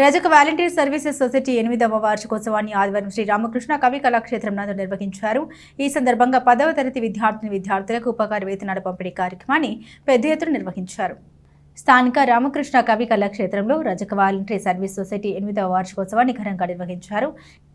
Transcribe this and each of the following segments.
రజక volunteer services society ఎనిమిదవ వార్షికోత్సవాన్ని ఆదివారం శ్రీ రామకృష్ణ కవి కళాక్షేత్రం నందు నిర్వహించారు. ఈ సందర్భంగా పదవ తరగతి విద్యార్థిని విద్యార్థులకు ఉపకార వేతనాల పంపిణీ కార్యక్రమాన్ని పెద్ద ఎత్తున నిర్వహించారు. స్థానిక రామకృష్ణ కవి కళాక్షేత్రంలో రజక వాలంటరీ సర్వీస్ సొసైటీ ఎనిమిదవ వార్షికోత్సవాన్ని ఘనంగా నిర్వహించారు.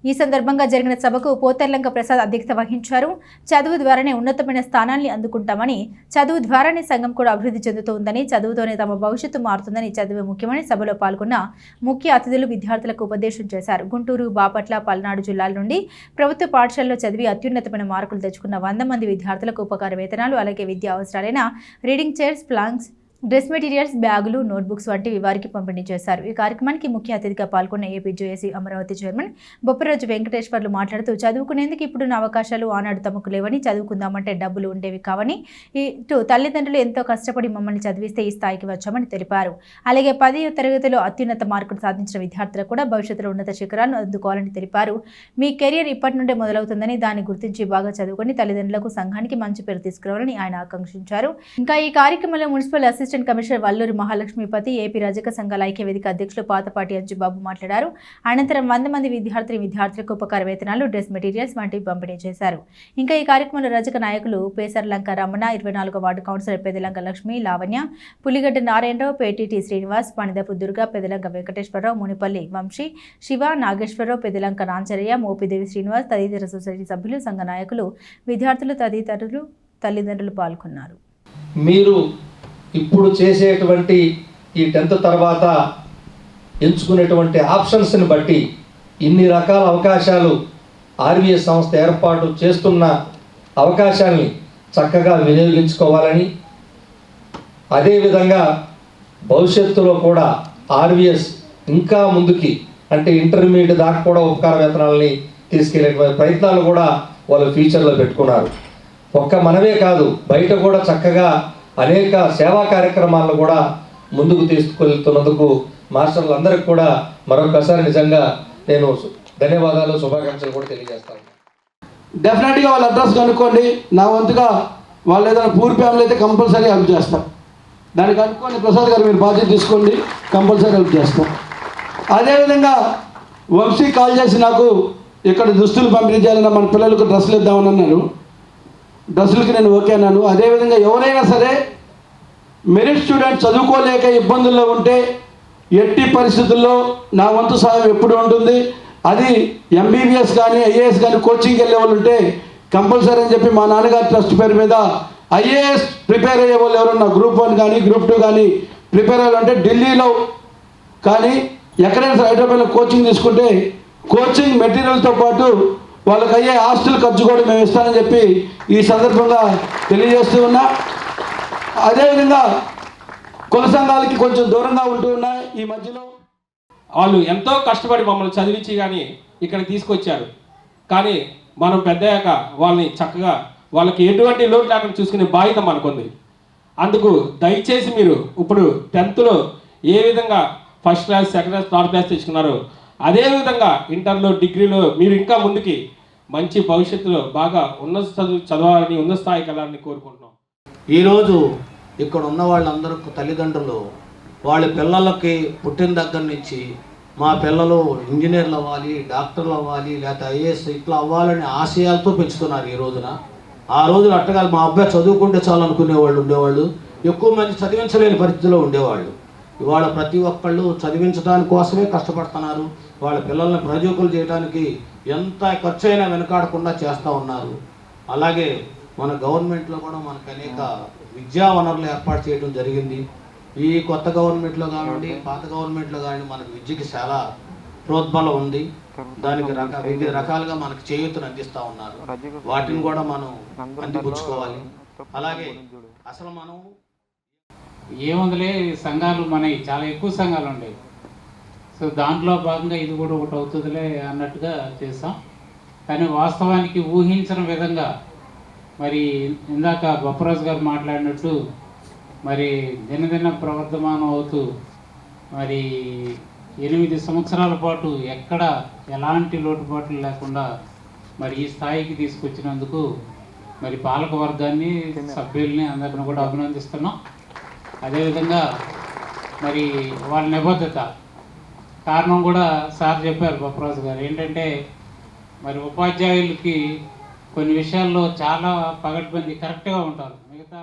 ఈ సందర్భంగా జరిగిన సభకు పోతర్లంక ప్రసాద్ అధ్యక్షత వహించారు. చదువు ద్వారానే ఉన్నతమైన స్థానాన్ని అందుకుంటామని చదువు ద్వారానే సంఘం కూడా అభివృద్ధి చెందుతోందని చదువుతోనే తమ భవిష్యత్తు మారుతుందని చదువు ముఖ్యమని సభలో పాల్గొన్న ముఖ్య అతిథులు విద్యార్థులకు ఉపదేశం చేశారు. గుంటూరు బాపట్ల పల్నాడు జిల్లాల నుండి ప్రభుత్వ పాఠశాలలో చదివి అత్యున్నతమైన మార్కులు తెచ్చుకున్న వంద మంది విద్యార్థులకు ఉపకార వేతనాలు అలాగే విద్యా అవసరాలైన reading chairs planks dress materials బ్యాగులు నోట్బుక్స్ వంటివి వారికి పంపిణీ చేశారు. ఈ కార్యక్రమానికి ముఖ్య అతిథిగా పాల్గొన్న ఏపీజేఏసీ అమరావతి చైర్మన్ బొప్పరాజు వెంకటేశ్వర్లు మాట్లాడుతూ చదువుకునేందుకు ఇప్పుడున్న అవకాశాలు ఆనాడు తమకు లేవని చదువుకుందామంటే డబ్బులు ఉండేవి కావని ఇటు తల్లిదండ్రులు ఎంతో కష్టపడి మమ్మల్ని చదివిస్తే ఈ స్థాయికి వచ్చామని తెలిపారు. అలాగే పది తరగతిలో అత్యున్నత మార్కులు సాధించిన విద్యార్థులకు కూడా భవిష్యత్తులో ఉన్నత శిఖరాలను అందుకోవాలని తెలిపారు. మీ కెరియర్ ఇప్పటి నుండే మొదలవుతుందని దాన్ని గుర్తించి బాగా చదువుకొని తల్లిదండ్రులకు సంఘానికి మంచి పేరు తీసుకురావాలని ఆయన ఆకాంక్షించారు. ఇంకా ఈ కార్యక్రమంలో municipal assistant commissioner Valluri Mahalakshmipathi AP రజక సంఘాల ఐక్య వేదిక అధ్యక్షులు పాతపాటి అంజుబాబు మాట్లాడారు. అనంతరం వంద మంది విద్యార్థి విద్యార్థులకు ఉపకార వేతనాలు డ్రెస్ మెటీరియల్స్ వంటివి పంపిణీ చేశారు. ఇంకా ఈ కార్యక్రమంలో రజక నాయకులు పేసర్లంక రమణ ఇరవై నాలుగో వార్డు కౌన్సిలర్ పెదలంక లక్ష్మి లావణ్య పులిగడ్డ నారాయణరావు పేటీటీ శ్రీనివాస్ పణిదపు దుర్గా పెదలంక వెంకటేశ్వరరావు మునిపల్లి వంశీ శివ నాగేశ్వరరావు పెదలంక నాంచరయ్య మోపిదేవి శ్రీనివాస్ తదితర సొసైటీ సభ్యులు సంఘ నాయకులు విద్యార్థులు తదితరులు తల్లిదండ్రులు పాల్గొన్నారు. మీరు ఇప్పుడు చేసేటువంటి ఈ టెన్త్ తర్వాత ఎంచుకునేటువంటి ఆప్షన్స్ని బట్టి ఇన్ని రకాల అవకాశాలు ఆర్బీఐ సంస్థ ఏర్పాటు చేస్తున్న అవకాశాన్ని చక్కగా వినియోగించుకోవాలని అదేవిధంగా భవిష్యత్తులో కూడా ఆర్బీఎస్ ఇంకా ముందుకి అంటే ఇంటర్మీడియట్ దాకా కూడా ఉపకార వేతనాలని తీసుకెళ్ళేటువంటి ప్రయత్నాలు కూడా వాళ్ళు ఫ్యూచర్లో పెట్టుకున్నారు. ఒక్క మనమే కాదు బయట కూడా చక్కగా అనేక సేవా కార్యక్రమాలను కూడా ముందుకు తీసుకెళ్తున్నందుకు మాస్టర్లందరికీ కూడా మరొకసారి నిజంగా నేను ధన్యవాదాలు శుభాకాంక్షలు కూడా తెలియజేస్తాను. డెఫినెట్గా వాళ్ళ అడ్రస్ కనుక్కోండి. నా వంతుగా వాళ్ళు ఏదైనా పూర్ ఫ్యామిలీ అయితే కంపల్సరీ హెల్ప్ చేస్తాం. దానికి కనుక్కోండి ప్రసాద్ గారు మీరు బాధ్యత తీసుకోండి. కంపల్సరీ హెల్ప్ చేస్తాం. అదేవిధంగా వంశీ కాల్ చేసి నాకు ఇక్కడ దుస్తులు పంపిణీ చేయాలన్నా మన పిల్లలకు డ్రెస్సులు ఇద్దామని అన్నారు. డ్రెస్సులకి నేను ఓకే అన్నాను. అదేవిధంగా ఎవరైనా సరే మెరిట్ స్టూడెంట్ చదువుకోలేక ఇబ్బందుల్లో ఉంటే ఎట్టి పరిస్థితుల్లో నా వంతు సహాయం ఎప్పుడు ఉంటుంది? అది ఎంబీబీఎస్ కానీ ఐఏఎస్ కానీ కోచింగ్కి వెళ్ళే వాళ్ళు ఉంటే కంపల్సరీ అని చెప్పి మా నాన్నగారి ట్రస్ట్ పేరు మీద ఐఏఎస్ ప్రిపేర్ అయ్యే వాళ్ళు ఎవరన్నా గ్రూప్ వన్ కానీ గ్రూప్ టూ కానీ ప్రిపేర్ అయ్యాలంటే ఢిల్లీలో కానీ ఎక్కడైనా హైదరాబాద్లో కోచింగ్ తీసుకుంటే కోచింగ్ మెటీరియల్తో పాటు వాళ్ళకి అయ్యే హాస్టల్ ఖర్చు కూడా మేము ఇస్తానని చెప్పి ఈ సందర్భంగా తెలియజేస్తూ ఉన్నా. అదేవిధంగా కుల సంఘాలకి కొంచెం దూరంగా ఉంటూ ఉన్నా ఈ మధ్యలో. వాళ్ళు ఎంతో కష్టపడి మమ్మల్ని చదివించి కానీ ఇక్కడ తీసుకొచ్చారు. కానీ మనం పెద్దయ్యాక వాళ్ళని చక్కగా వాళ్ళకి ఎటువంటి లోటు లేకుండా చూసుకునే బాధ్యత మనకుంది. అందుకు దయచేసి మీరు ఇప్పుడు టెన్త్లో ఏ విధంగా first class second class third class తెచ్చుకున్నారో అదేవిధంగా ఇంటర్లో డిగ్రీలో మీరు ఇంకా ముందుకి మంచి భవిష్యత్తులో బాగా ఉన్నత చదువు చదవాలని ఉన్నత స్థాయికి వెళ్ళాలని కోరుకుంటున్నాం. ఈరోజు ఇక్కడ ఉన్న వాళ్ళందరూ తల్లిదండ్రులు వాళ్ళ పిల్లలకి పుట్టిన దగ్గర నుంచి మా పిల్లలు ఇంజనీర్లు అవ్వాలి డాక్టర్లు అవ్వాలి లేకపోతే ఐఏఎస్ ఇట్లా అవ్వాలని ఆశయాలతో పెంచుతున్నారు ఈ రోజున. ఆ రోజున అట్టగాలి మా అబ్బాయి చదువుకుంటే చాలు అనుకునేవాళ్ళు ఉండేవాళ్ళు ఎక్కువ మంది చదివించలేని పరిస్థితిలో ఉండేవాళ్ళు. ఇవాళ ప్రతి ఒక్కళ్ళు చదివించడానికి కోసమే కష్టపడుతున్నారు. వాళ్ళ పిల్లల్ని ప్రయోజకులు చేయడానికి ఎంత ఖర్చు అయినా వెనకాడకుండా చేస్తూ ఉన్నారు. అలాగే మన గవర్నమెంట్లో కూడా మనకు అనేక విద్యా వనరులు ఏర్పాటు చేయడం జరిగింది. ఈ కొత్త గవర్నమెంట్లో కానివ్వండి పాత గవర్నమెంట్లో కానివ్వండి మనకు విద్యకి చాలా ప్రోద్బలం ఉంది. దానికి రక వివిధ రకాలుగా మనకు చేయూతను అందిస్తూ ఉన్నారు. వాటిని కూడా మనం అందిపుచ్చుకోవాలి. అలాగే అసలు మనం ఏముందిలే సంఘాలు మనకి చాలా ఎక్కువ సంఘాలు ఉండేవి. సో దాంట్లో భాగంగా ఇది కూడా ఒకటి అవుతుందిలే అన్నట్టుగా చేస్తాం. కానీ వాస్తవానికి ఊహించిన విధంగా మరి ఇందాక బొప్పరాజు గారు మాట్లాడినట్టు మరి దినదిన ప్రవర్ధమానం అవుతూ మరి ఎనిమిది సంవత్సరాల పాటు ఎక్కడ ఎలాంటి లోటుపాట్లు లేకుండా మరి ఈ స్థాయికి తీసుకొచ్చినందుకు మరి పాలక వర్గాన్ని సభ్యుల్ని అందరిని కూడా అభినందిస్తున్నాం. అదేవిధంగా మరి వాళ్ళ నిబద్ధత కారణం కూడా సార్ చెప్పారు బొప్పరాజు గారు. ఏంటంటే మరి ఉపాధ్యాయులకి కొన్ని విషయాల్లో చాలా పగడ్బందీ కరెక్ట్గా ఉంటారు. మిగతా